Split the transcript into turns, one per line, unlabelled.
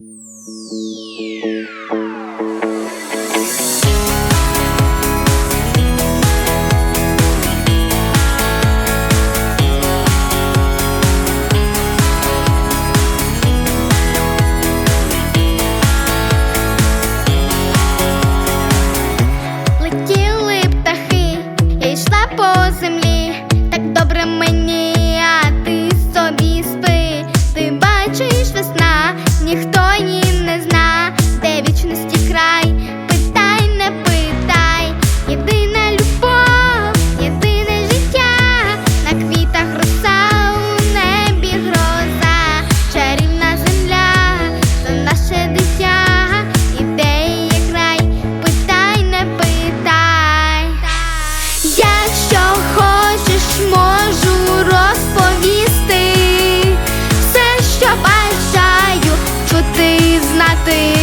Música Якщо хочеш, можу розповісти все, що бажаю чути, знати.